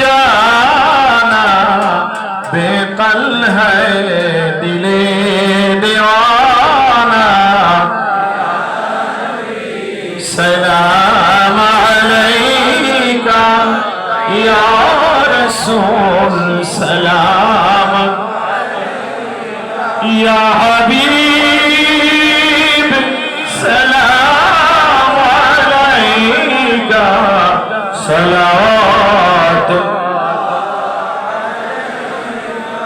जाना बेकल है दिले दीवाना सलाम अलैका या रसूल सलाम या हबीब सलाम अलैका सलाम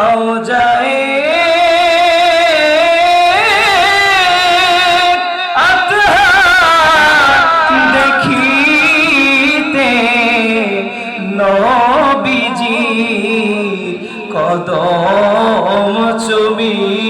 রওজায় দেখিতে নবীজি কদম ছবি।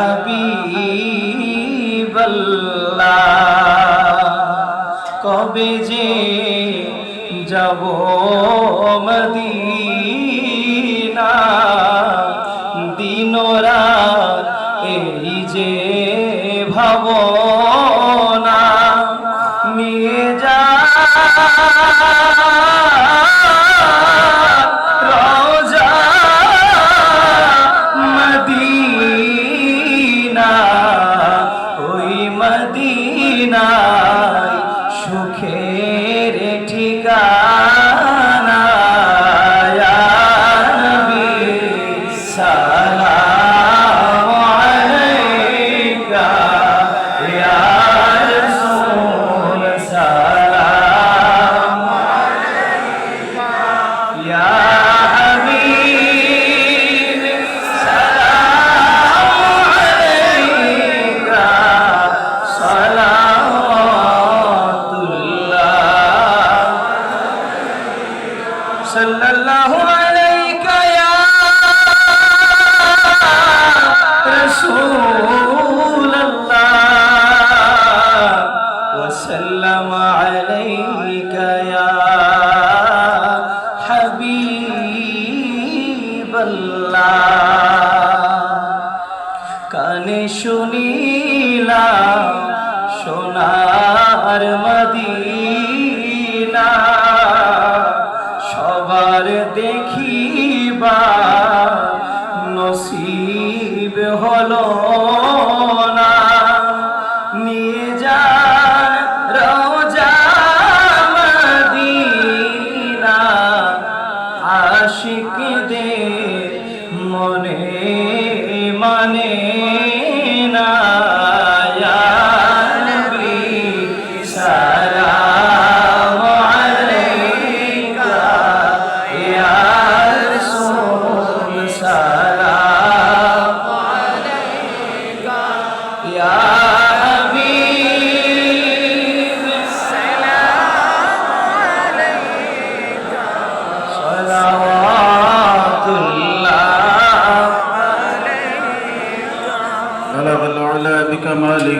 হাবিব কবে যে যাব মদিনা صلى الله عليك يا সবার দেখিবা।